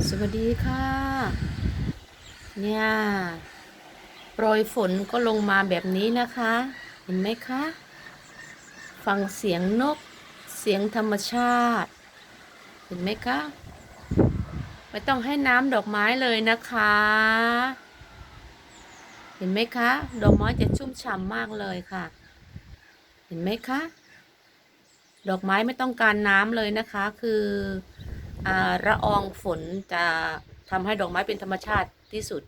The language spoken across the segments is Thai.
สวัสดีค่ะ เนี่ยโปรยฝนก็ลงมาแบบนี้นะคะ เห็นไหมคะ ฟังเสียงนก เสียงธรรมชาติ เห็นไหมคะ ไม่ต้องให้น้ำดอกไม้เลยนะคะ เห็นไหมคะ ดอกไม้จะชุ่มฉ่ำมากเลยค่ะ เห็นไหมคะ ดอกไม้ไม่ต้องการน้ำเลยนะคะ คือ อ่าละอองฝนจะทำให้ดอกไม้เป็นธรรมชาติที่สุด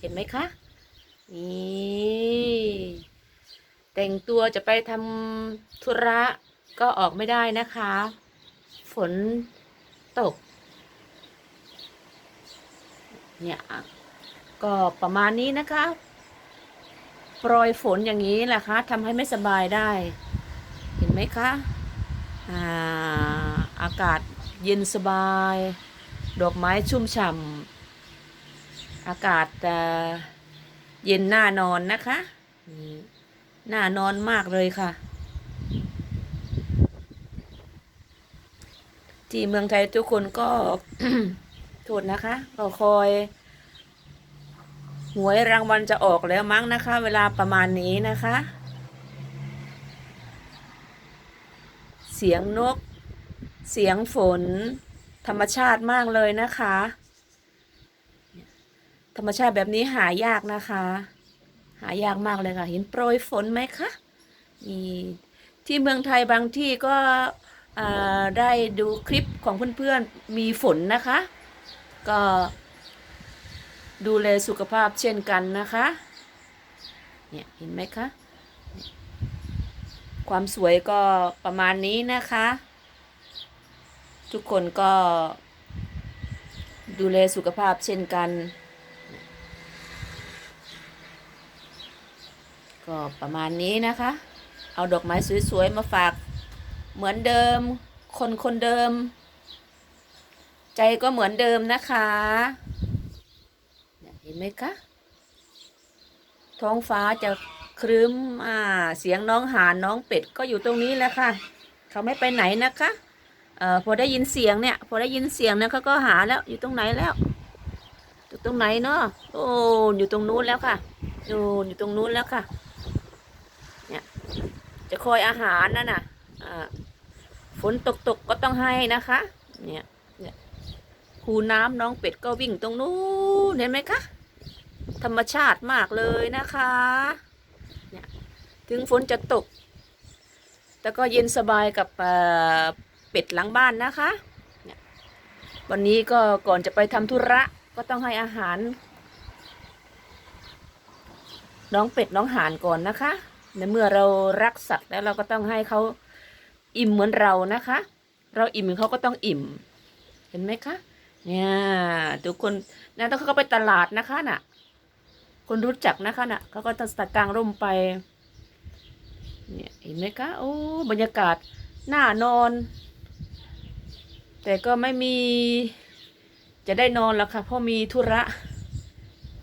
เห็นไหมคะ นี่แต่งตัวจะไปทำธุระก็ออกไม่ได้นะคะ ฝนตก เนี่ย ก็ประมาณนี้นะคะโปรยฝนอย่างนี้แหละคะทำให้ไม่สบายได้ เห็นไหมคะอาอากาศ เย็นสบาย ดอกไม้ชุ่มฉ่ำอากาศเย็นน่านอนนะคะนี่น่านอนมากเลยค่ะ ที่เมืองไทยทุกคนก็โทษนะคะก็คอยหวยรางวัลจะออกแล้วมั้งนะคะ เวลาประมาณนี้นะคะ เสียงนก เสียงฝน ธรรมชาติมากเลยนะคะ ธรรมชาติแบบนี้หายากนะคะ หายากมากเลยค่ะ เห็นโปรยฝนไหมคะนี่ที่เมืองไทยบางที่ก็ได้ดูคลิปของเพื่อนๆมีฝนนะคะ ก็ดูแลสุขภาพเช่นกันนะคะ เนี่ยเห็นไหมคะ ความสวยก็ประมาณนี้นะคะ ทุกคนก็ดูแลสุขภาพเช่นกัน ก็ประมาณนี้นะคะ เอาดอกไม้สวยๆ มาฝากเหมือนเดิม คนคนเดิม ใจก็เหมือนเดิมนะคะ เห็นไหมคะ ท้องฟ้าจะครึ้มอ่าเสียงน้องหานน้องเป็ดก็อยู่ตรงนี้แหละค่ะ เขาไม่ไปไหนนะคะ เอ่อพอได้ยินเสียงเนี่ย พอได้ยินเสียงเนี่ยเขาก็หาแล้วอยู่ตรงไหนแล้วอยู่ตรงไหนเนาะโอ้อยู่ตรงนู้นแล้วค่ะอยู่อยู่ตรงนู้นแล้วค่ะ เนี่ย จะคอยอาหารนั่นน่ะอ่าฝนตกตกก็ต้องให้นะคะ เนี่ยเนี่ยคูน้ำน้องเป็ดก็วิ่งตรงนู้นเห็นไหมคะธรรมชาติมากเลยนะคะเนี่ยถึงฝนจะตก แต่ก็เย็นสบายกับ เป็ดหลังบ้านนะคะวันนี้ก็ก่อนจะไปทำธุระก็ต้องให้อาหาร น้องเป็ดน้องห่านก่อนนะคะในเมื่อเรารักสัตว์แล้วเราก็ต้องให้เขาอิ่มเหมือนเรานะคะ เราอิ่มเขาก็ต้องอิ่ม เห็นไหมคะเนี่ยทุกคนนะต้องเขาไปตลาดนะคะน่ะ คนรู้จักนะคะน่ะเขาก็ต้องสตากางร่มไปเนี่ยเห็นไหมคะโอ้บรรยากาศน่านอน แต่ก็ไม่มีจะได้นอนแล้วค่ะเพราะมีธุระ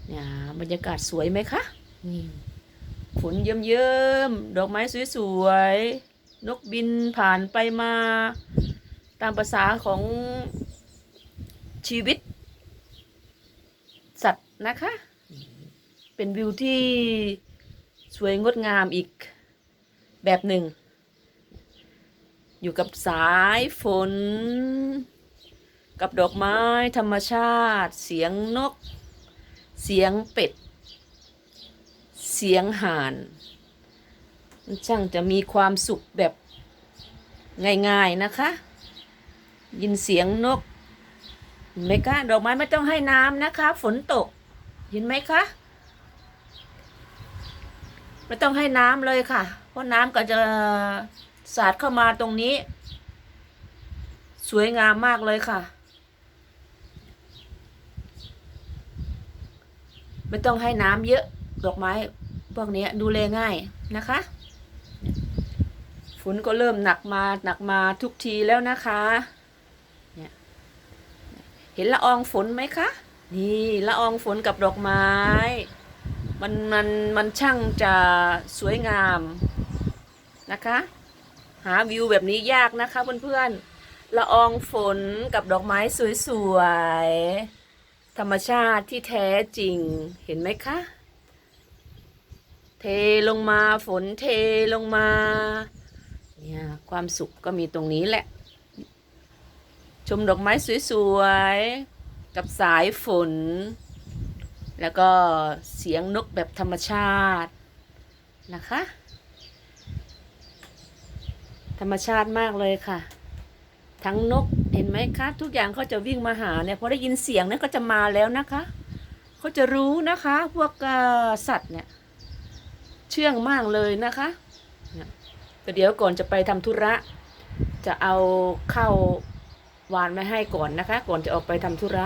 เนี่ยบรรยากาศสวยไหมคะนี่ฝนเยิ้มๆดอกไม้สวยๆนกบินผ่านไปมา ตามภาษาของชีวิต สัตว์นะคะ เป็นวิวที่สวยงดงามอีกแบบหนึ่ง อยู่กับสายฝน กับดอกไม้ธรรมชาติ เสียงนก เสียงเป็ด เสียงห่านช่างจะมีความสุขแบบง่ายๆนะคะ ยินเสียงนกเห็นไหมคะดอกไม้ไม่ต้องให้น้ำนะคะ ฝนตกเห็นไหมคะไม่ต้องให้น้ำเลยค่ะ เพราะน้ำก็จะ สาดเข้ามาตรงนี้ สวยงามมากเลยค่ะ ไม่ต้องให้น้ำเยอะดอกไม้พวกนี้ดูแลง่ายนะคะฝนก็เริ่มหนักมาหนักมาทุกทีแล้วนะคะเนี่ยเห็นละอองฝนไหมคะ นี่ละอองฝนกับดอกไม้ มันมันมันช่างจะสวยงามนะคะ หาวิวแบบนี้ยากนะคะเพื่อนๆละอองฝนกับดอกไม้สวยๆ ธรรมชาติที่แท้จริงเห็นไหมคะ เทลงมาฝนเทลงมาเนี่ยความสุขก็มีตรงนี้แหละ ชมดอกไม้สวยๆ กับสายฝน แล้วก็เสียงนกแบบธรรมชาตินะคะ ธรรมชาติมากเลยค่ะ ทั้งนกเห็นไหมคะ ทุกอย่างเขาจะวิ่งมาหาเนี่ยพอได้ยินเสียงเนี่ยก็จะมาแล้วนะคะเขาจะรู้นะคะ พวกสัตว์เนี่ย เชื่องมากเลยนะคะแต่เดี๋ยวก่อนจะไปทำธุระ จะเอาเข้าวหวานไม่ให้ก่อนนะคะ ก่อนจะออกไปทำธุระ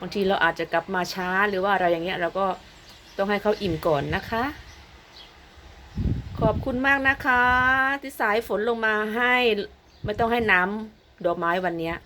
บางทีเราอาจจะกลับมาช้าหรือว่าอะไรอย่างเงี้ยเราก็ต้องให้เขาอิ่มก่อนนะคะ ขอบคุณมากนะคะ ที่สายฝนลงมาให้ ไม่ต้องให้น้ำดอกไม้วันเนี้ย